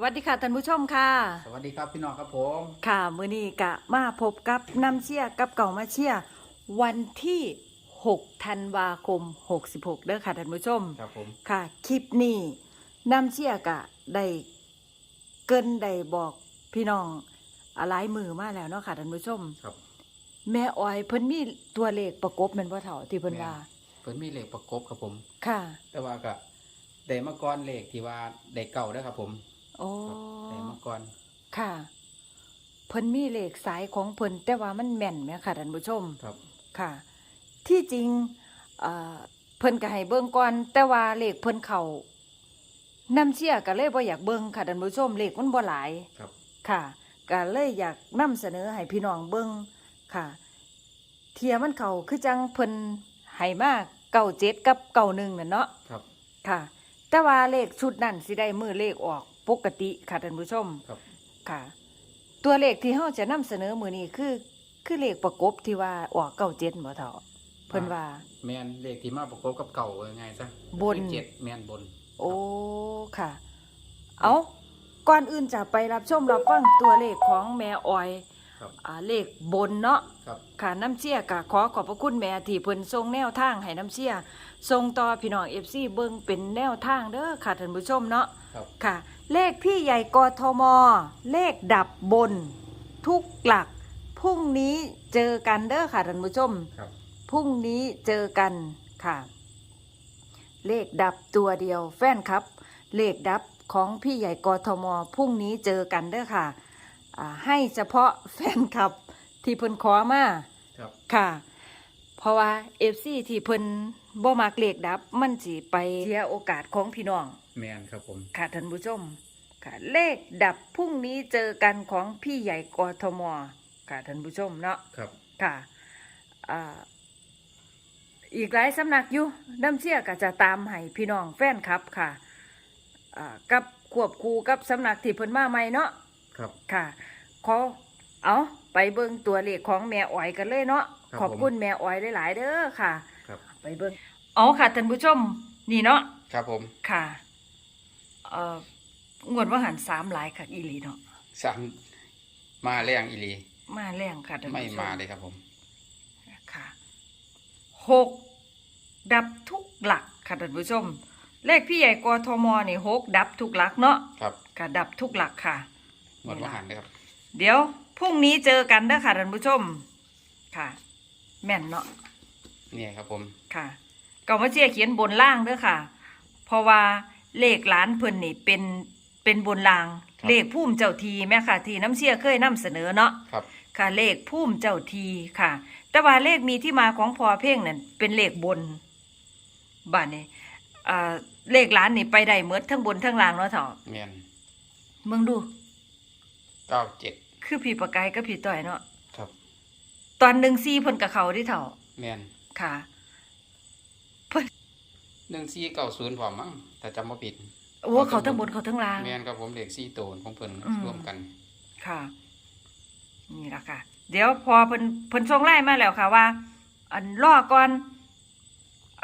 สวัสดีค่ะท่านผู้ชมค่ะ สวัสดีครับพี่น้องครับผม ค่ะมื้อนี้กะมาพบกับน้ำเชี่ยกับเก่ามาเชี่ยวันที่ 6 ธันวาคม 66เด้อค่ะท่านผู้ชม ครับผม ค่ะคลิปนี้น้ำเชี่ยกะได้เกินได้บอกพี่น้องอะไรมือมาแล้วเนาะค่ะท่านผู้ชม ครับ แม่ออยเพิ่นมีตัวเลขประกบแม่นบ่เฒ่าที่เพิ่นว่าเพิ่นมีเหล็กประกบครับผม ค่ะ แต่ว่าก็ได้มาก่อนเหล็กที่ว่าได้เก่าแล้วครับผม โอ้ครับได้มาก่อนค่ะ เพิ่นมีเลขสายของเพิ่นแต่ว่ามันแม่นแหมค่ะท่านผู้ชมครับค่ะ ที่จริงเอ่อเพิ่นก็ให้เบิ่งก่อนแต่ว่าเลขเพิ่นเข้าน้ำเชี่ยก็เลยบ่อยากเบิ่งค่ะท่านผู้ชมเลขมันบ่หลายครับค่ะก็เลยอยากนำเสนอให้พี่น้องเบิ่งค่ะ เทียมันเข้าคือจังเพิ่นให้มาเก้าเจ็ดกับเก้าหนึ่งนั่นเนาะครับ ค่ะ แต่ว่าเลขชุดนั้นสิได้มือเลขออก ปกติค่ะท่านผู้ชมครับ ค่ะ ตัวเลขที่เฮาจะนำเสนอมือนี้คือ คือเลขประกบที่ว่าออกเก้าเจ็ดบ่เท่าเพิ่นว่า แมนเหล็กที่มาประกบกับเก่าว่าไงซะบน เลขเจ็ดแมนบน โอ้ ค่ะ เอาก่อนอื่นจะไปรับชมรับฟังตัวเลขของแม่ออย ครับอ่าเลขบนเนาะครับ ค่ะน้ำเชี่ยกะขอขอบพระคุณแม่ที่เพิ่นทรงแนวทางให้น้ำเชี่ยทรงต่อพี่น้อง FC เบิ่งเป็นแนวทางเด้อค่ะท่านผู้ชมเนาะครับ ค่ะ เลขพี่ใหญ่กทม เลขดับบน ทุกหลักพรุ่งนี้เจอกันเด้อค่ะท่านผู้ชม ครับ พรุ่งนี้เจอกันค่ะ เลขดับตัวเดียวแฟนครับ เลขดับของพี่ใหญ่กทม พรุ่งนี้เจอกันเด้อค่ะ อ่าให้เฉพาะแฟนคลับที่เพิ่นขอมาครับ ค่ะ เพราะว่าเอฟซีที่เพิ่นบ่มักเลขดับ มันสิไปเสียโอกาสของพี่น้อง แมนครับผม ค่ะท่านผู้ชมค่ะเลขดับพรุ่งนี้เจอกันของพี่ใหญ่กทมค่ะท่านผู้ชมเนาะครับ ค่ะอ่าอีกหลายสำนักอยู่น้ำเชี่ยก็จะตามให้พี่น้องแฟนครับค่ะอ่ากับควบคู่กับสำนักที่เพิ่นมาใหม่เนาะ ครับ ค่ะขอเอาไปเบิ่งตัวเลขของแม่อ้อยกันเลยเนาะครับขอบคุณแม่อ้อยหลายๆเด้อค่ะครับ ไปเบิ่งเอาค่ะท่านผู้ชมนี่เนาะครับผมค่ะเอ่องวดว่าหันสามหลายค่ะอีหลีเนาะสามมาแรงอีหลีมาแรงค่ะท่านไม่ผู้ชมมาเลยครับผม ค่ะหกดับทุกหลักค่ะท่านผู้ชม เลขพี่ใหญ่กทมนี่หกดับทุกหลักเนาะ ครับ ค่ะดับทุกหลักค่ะ หมดว่าหันเลยครับ เดี๋ยวพรุ่งนี้เจอกันเด้อค่ะท่านผู้ชม ค่ะ แม่นเนาะเนี่ยครับผมค่ะเก่ามาเชียร์เขียนบนล่างเด้อค่ะ เพราะว่าเลขหลานเพิ่นนี่เป็นเป็นบนล่าง เลขพุ่มเจ้าทีแม่ค่ะ ที่น้ำเชียร์เคยนำเสนอเนาะครับ ค่ะ เลขพุ่มเจ้าทีค่ะ แต่ว่าเลขมีที่มาของพอเพ่งนั่นเป็นเลขบนบ้านนี้อ่าเลขหลานนี่ไปได้เมดทั้งบนทั้งล่างเนาะเถาะแมนเมืองดู เก้าเจ็ดคือพี่ประกายกับพี่ต่อยเนาะครับ ตอนหนึ่งซีเพิ่นกับเขาที่เถาะแมนค่ะหนึ่งสี่เก้าศูนย์พอมั้งแต่จำไม่ผิดโอ้เขาทั้งบนเขาทั้งล่างแมนครับผมเหล็กสี่โตนของเพิ่นอืมร่วมกัน ค่ะ นี่ละค่ะ เดี๋ยวพอเพิ่นเพิ่นส่งไล่มาแล้วค่ะว่า อันล่อก่อน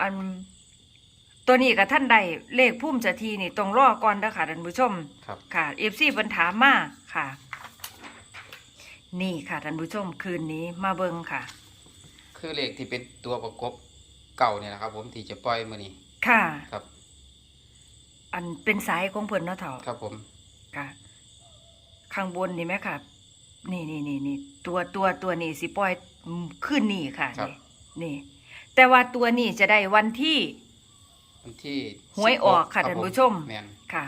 อันตัวนี้กับท่านใดเลขพุ่มจะทีนี่ต้องล่อก่อนนะค่ะท่านผู้ชม ครับค่ะเอฟซีเพิ่นถามมาค่ะ นี่ค่ะท่านผู้ชมคืนนี้มาเบิ่งค่ะ คือเหล็กที่เป็นตัวประกบเก่าเนี่ยนะครับ ผมที่จะปล่อยมือนี้ค่ะ ครับ อันเป็นสายของเพิ่นเนาะเถาะครับผม ค่ะ ข้างบนนี่ไหมค่ะ นี่นี่นี่นี่ตัวตัวตัวนี้สิปล่อยขึ้นนี่ค่ะครับ นี่นี่ แต่ว่าตัวนี้จะได้วันที่ วันที่หวยออกค่ะรับท่านผู้ชม แมนค่ะ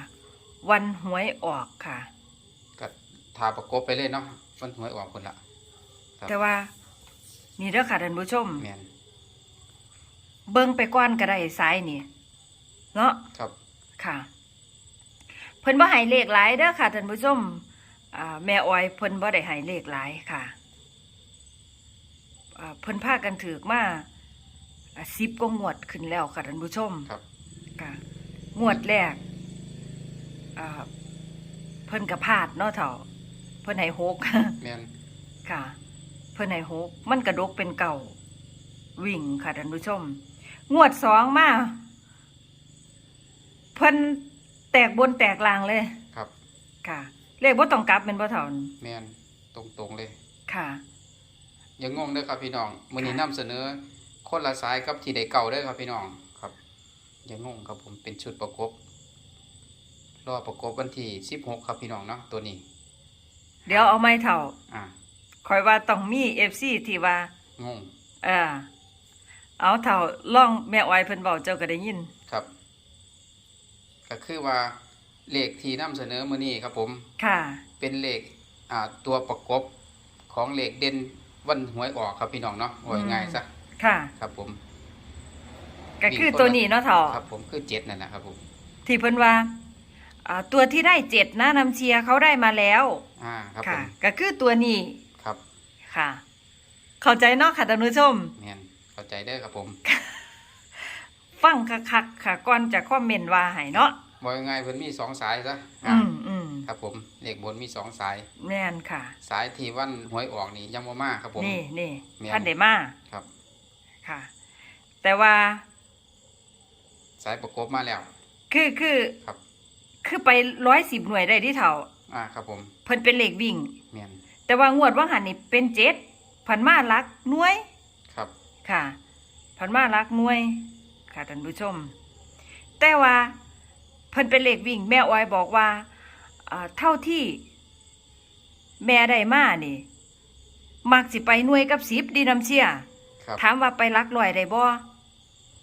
วันหวยออกค่ะ ก็ทาประกบไปเลยเนาะ วันหวยออกคนละครับแต่ว่า นี่เด้อค่ะท่านผู้ชม แมนเบิ่งไปก้อนก็ได้สายนี่เนาะครับ ค่ะ เพิ่นบ่ให้เลขหลายเด้อค่ะท่านผู้ชมอ่าแม่อ้อยเพิ่นบ่ได้ให้เลขหลายค่ะอ่าเพิ่นพากันถือมาอ่า10ก็งวดขึ้นแล้วค่ะท่านผู้ชมครับ ค่ะงวดแรกอ่าเพิ่นก็พลาดเนาะเฒ่าเพิ่นให้หกแมนค่ะ เพิ่นให้หกมันกระดกเป็นเก่า วิ่งค่ะท่านผู้ชม งวดสองมาเพิ่นแตกบนแตกลางเลย ครับ ค่ะ เลขบ่ต้องกลับเป็นบ่เท่านั้นแม่นตรงๆเลย ค่ะอย่างงงเด้อครับพี่น้องมื้อนี้ค่ะนำเสนอ คนละสายกับที่ได้เก่าเด้อครับพี่น้องครับ อย่างงงครับผมเป็นชุดประกบรอประกบวันที่16ครับพี่น้องเนาะตัวนี้ เดี๋ยวเอาไม้เท่าอ่าคอยว่าต้องมี FC ที่ว่างงเออเอาเท่าล่องแม่อ้อยเพิ่นเว้าเจ้าก็ได้ยิน ครับ ก็คือว่าเลขที่นำเสนอมื้อนี้ครับผม ค่ะ เป็นเลขอ่าตัวประกบของเลขเด่นวันหวยออกครับพี่น้องเนาะว่าง่ายๆซะค่ะ ครับผม ก็คือตัวนี้เนาะเท่าครับผมคือเจ็ดนั่นนะครับผม ที่เพิ่นว่า อ่าตัวที่ได้เจ็ดนะนำเชียร์เขาได้มาแล้วอ่าครับผค่ะ มก็คือตัวนี้ครับค่ะ เข้าใจเนาะค่ะท่านผู้ชม แม่นเข้าใจเด้อครับผมฟังคักๆค่ะก่อนจะคอมเมนต์ว่าให้เนาะว่าง่ายๆเพิ่นมีสองสายซะอือ่ามอืมครับผมเลขบนมีสองสายแม่นค่ะ สายที่วันหวยออกนี่ยังบ่มาครับผม นี่นี่แม่น ท่านได้มาครับ ค่ะ แต่ว่าสายประกบมาแล้ว คือคือครับ คือไปร้อยสิบหน่วยได้ที่เท่า อ่าครับผมเพิ่นเป็นเหล็กวิ่งแม่นแต่ว่างวดว่างหันนี่เป็นเจ็ดพันมาลักหน่วยครับค่ะพันมาลักหน่วย ค่ะท่านผู้ชม แต่ว่าเพิ่นเป็นเหล็กวิ่ง แม่อ้อยบอกว่าอ่าเท่าที่ แม่ได้มานี่ มักสิไปหน่วยกับสิบดีน้ำเชี่ย ครับถามว่าไปลักลอยได้บ่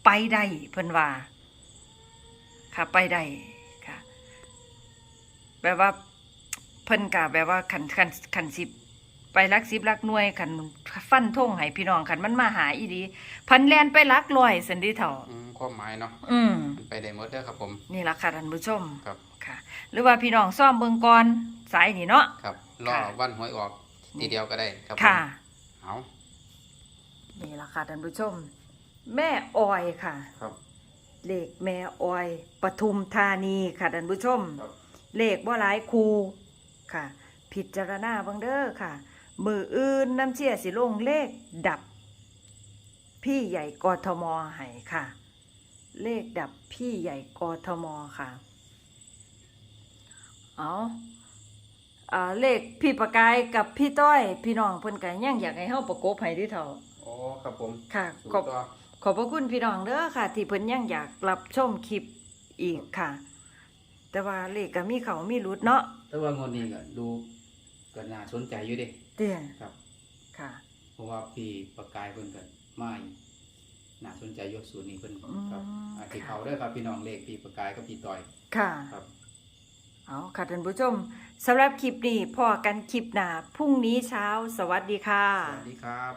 ไปได้เพิ่นว่าค่ะไปได้ค่ะ แบบว่าเพิ่นกะแบบว่าขันขันขันสิบไปลักสิบลักหน่วยขันฟันทงให้พี่น้องขันมันมาหาอีดีพันแลนไปลักลอยสันดีเถ่าอืมความหมายเนาะอืมมันไปได้หมดเด้อครับผม นี่ล่ะค่ะท่านผู้ชมครับ ค่ะ หรือว่าพี่น้องซ่อมเบิงก่อนสายนี่เนาะ ครับรอค่ะ วันหวยออกทีเดียวก็ได้ครับผมค่ะ เอานี่ล่ะค่ะท่านผู้ชม แม่ออยค่ะ ครับ เลขแม่ออยปทุมธานีค่ะท่านผู้ชม ครับ เลขบ่หลายคูค่ะ พิจารณาเบังเด้อค่ะ มืออื่นน้ำเชี่ยสิลงเลขดับ พี่ใหญ่กทมให้ค่ะ เลขดับพี่ใหญ่กทมค่ะ เอาอ่าเลขพี่ประกายกับพี่ต้อย พี่น้องเพิ่นก็ยังอยากให้เฮาประกบให้เด้วยเท่าโอ้ครับผมค่ะสู้ขอบต่อขอบพระคุณพี่น้องเด้อค่ะ ที่เพิ่นยังอยากรับชมคลิปอีกค่ะ แต่ว่าเลขก็มีเขามีรุดเนาะแต่ว่างวดนี้ก็ดูก็น่าสนใจอยู่เดิเตี้ยครับ ค่ะ เพราะว่าพี่ประกายเพิ่นก็มาน่าสนใจอยกสูตรนี้เพิ่นอืมครับอาที่ค่ะเขาเด้อครับพี่น้องเลขพี่ประกายกับพี่ต่อย ค่ะครับเอาค่ะท่านผู้ชมสำหรับคลิปนี้พอกันคลิปหน้าพรุ่งนี้เช้า สวัสดีค่ะ สวัสดีครับ